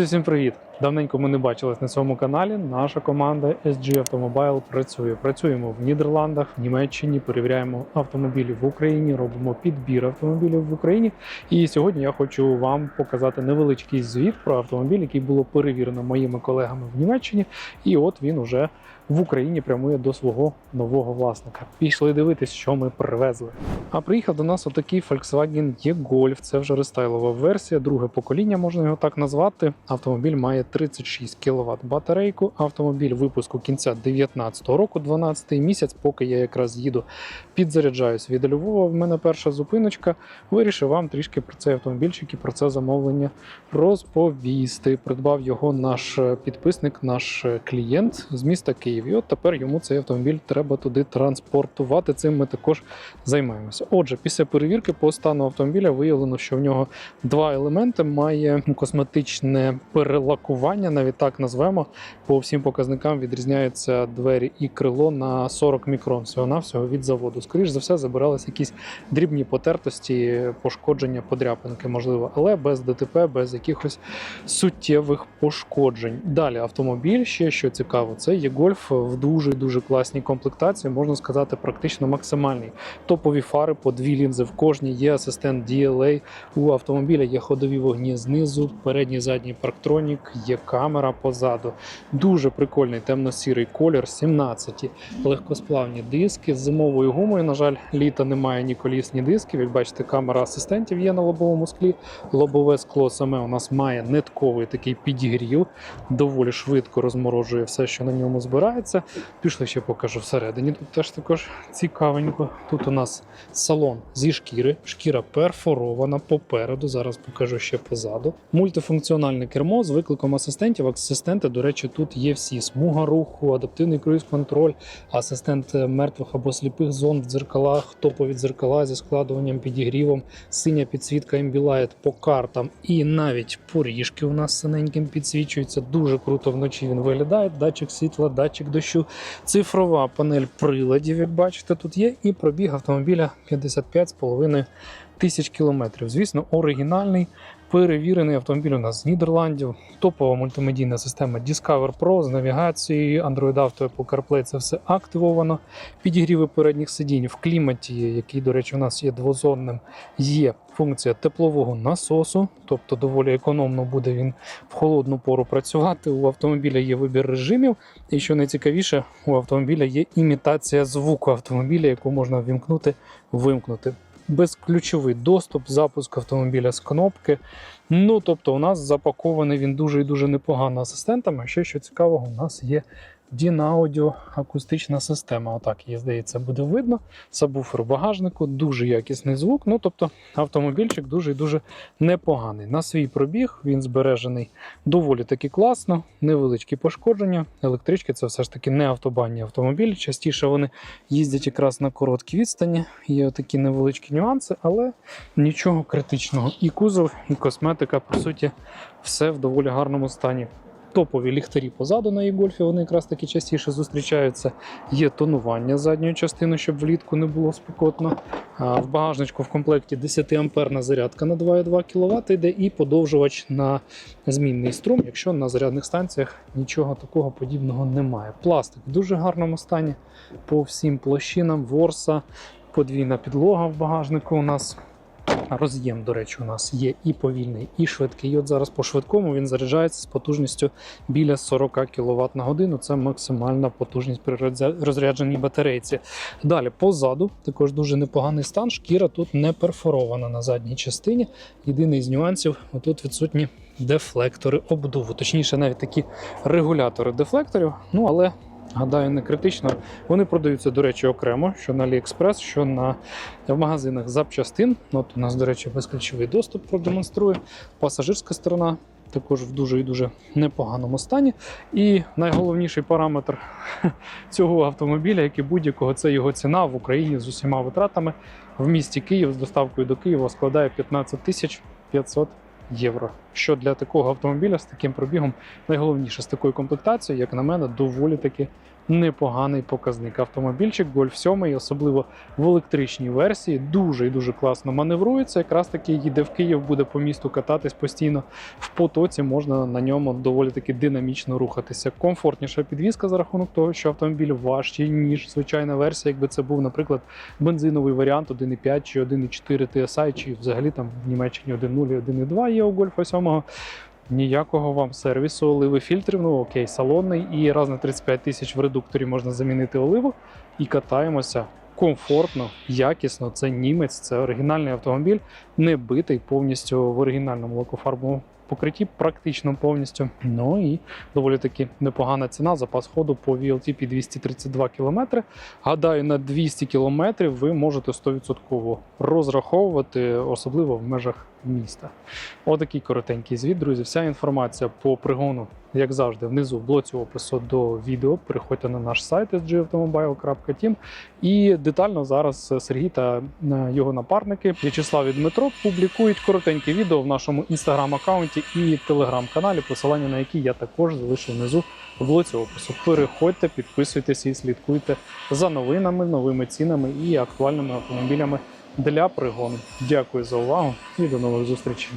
Усім привіт! Давненько ми не бачились на цьому каналі. Наша команда SG Automobile працює. Працюємо в Нідерландах, в Німеччині, перевіряємо автомобілі в Україні, робимо підбір автомобілів в Україні. І сьогодні я хочу вам показати невеличкий звіт про автомобіль, який було перевірено моїми колегами в Німеччині. І от він уже в Україні прямує до свого нового власника. Пішли дивитись, що ми привезли. А приїхав до нас отакий Volkswagen E-Golf. Це вже рестайлова версія, друге покоління, можна його так назвати. Автомобіль має 36 кВт батарейку. Автомобіль випуску кінця 2019 року, 12 місяць, поки я якраз їду, підзаряджаюсь від Львова. В мене перша зупиночка. Вирішив вам трішки про цей автомобільчик і про це замовлення розповісти. Придбав його наш підписник, наш клієнт з міста Київ. І от тепер йому цей автомобіль треба туди транспортувати. Цим ми також займаємося. Отже, після перевірки по стану автомобіля виявлено, що в нього два елементи має косметичне перелакування, навіть так назвемо. По всім показникам відрізняються двері і крило на 40 мікрон. Всього навсього від заводу. Скоріш за все, забиралися якісь дрібні потертості, пошкодження, подряпинки, можливо, але без ДТП, без якихось суттєвих пошкоджень. Далі автомобіль, ще що цікаво, це є гольф в дуже дуже класній комплектації, можна сказати, практично максимальний. Топові фари по дві лінзи в кожній, є асистент DLA. У автомобіля є ходові вогні знизу, передній задній парктронік, є камера позаду. Дуже прикольний темно-сірий колір, 17 легкосплавні диски з зимовою гумою. На жаль, літа немає ні коліс, ні дисків. Як бачите, камера асистентів є на лобовому склі. Лобове скло саме у нас має нитковий такий підігрів, доволі швидко розморожує все, що на ньому збирається. Пішли ще покажу всередині. Тут теж також цікавенько. Тут у нас салон зі шкіри, шкіра перфорована попереду. Зараз покажу ще позаду. Мультифункціональне кермо з викликом асистентів. Асистенти, до речі, тут є всі: смуга руху, адаптивний круїз-контроль, асистент е, мертвих або сліпих зон в дзеркалах, топові дзеркала зі складуванням підігрівом, синя підсвітка Ambilight по картам і навіть поріжки у нас синеньким підсвічуються. Дуже круто вночі він виглядає. Датчик світла, датчик дощу, цифрова панель приладів, як бачите, тут є, і пробіг автомобіля 55,5 тисяч кілометрів. Звісно, оригінальний. Перевірений автомобіль у нас з Нідерландів, топова мультимедійна система Discover Pro з навігацією, Android Auto, Apple CarPlay, це все активовано. Підігріви передніх сидінь в кліматі, який, до речі, у нас є двозонним, є функція теплового насосу, тобто доволі економно буде він в холодну пору працювати. У автомобіля є вибір режимів, і що найцікавіше, у автомобіля є імітація звуку автомобіля, яку можна ввімкнути, вимкнути безключовий доступ, запуск автомобіля з кнопки. Ну, тобто, у нас запакований він дуже і дуже непогано асистентами. Ще що цікавого, у нас є Дінаудіо акустична система. Отак її здається, буде видно. Сабвуфер в багажнику, дуже якісний звук. Ну, тобто, автомобільчик дуже і дуже непоганий. На свій пробіг він збережений доволі таки класно, невеличкі пошкодження. Електрички це все ж таки не автобанні автомобілі. Частіше вони їздять якраз на короткій відстані. Є такі невеличкі нюанси, але нічого критичного. І кузов, і косметика, по суті, все в доволі гарному стані. Топові ліхтарі позаду на e-гольфі, вони якраз таки частіше зустрічаються. Є тонування задньої частини, щоб влітку не було спекотно. В багажничку в комплекті 10 амперна зарядка на 2,2 кВт йде і подовжувач на змінний струм, якщо на зарядних станціях нічого такого подібного немає. Пластик в дуже гарному стані по всім площинам, ворса, подвійна підлога в багажнику у нас. Роз'єм, до речі, у нас є і повільний, і швидкий. І от зараз по швидкому він заряджається з потужністю біля 40 кВт на годину. Це максимальна потужність при розрядженій батарейці. Далі позаду також дуже непоганий стан. Шкіра тут не перфорована на задній частині. Єдиний з нюансів тут відсутні дефлектори обдуву, точніше, навіть такі регулятори дефлекторів. Ну але гадаю, не критично. Вони продаються, до речі, окремо, що на AliExpress, що на в магазинах запчастин. От у нас, до речі, безключовий доступ продемонструє. Пасажирська сторона також в дуже і дуже непоганому стані. І найголовніший параметр цього автомобіля, як і будь-якого, це його ціна в Україні з усіма витратами в місті Київ з доставкою до Києва складає 15 тисяч 500 євро. Що для такого автомобіля з таким пробігом найголовніше з такою комплектацією, як на мене, доволі таки непоганий показник. Автомобільчик Golf 7, особливо в електричній версії, дуже і дуже класно маневрується. Якраз таки їде в Київ, буде по місту кататись постійно в потоці. Можна на ньому доволі таки динамічно рухатися. Комфортніша підвізка за рахунок того, що автомобіль важчий ніж звичайна версія. Якби це був, наприклад, бензиновий варіант 1.5 чи 1.4 TSI, чи взагалі там в Німеччині 1.0 і 1.2 є у Golf 7. Ніякого вам сервісу оливи фільтрів, ну окей, салонний, і раз на 35 тисяч в редукторі можна замінити оливу і катаємося комфортно, якісно. Це німець, це оригінальний автомобіль, не битий повністю в оригінальному лакофарбовому покритті, практично повністю. Ну і доволі таки непогана ціна. Запас ходу по VLTP 232 км. Гадаю, на 200 км ви можете 100% розраховувати, особливо в межах міста. Отакий коротенький звіт, друзі. Вся інформація по пригону, як завжди, внизу в блоці опису до відео. Переходьте на наш сайт sgautomobile.team. І детально зараз Сергій та е, його напарники В'ячеслав і Дмитро публікують коротеньке відео в нашому інстаграм-аккаунті і телеграм-каналі, посилання на які я також залишу внизу в блоці опису. Переходьте, підписуйтесь і слідкуйте за новинами, новими цінами і актуальними автомобілями для пригону. Дякую за увагу і до нових зустрічей.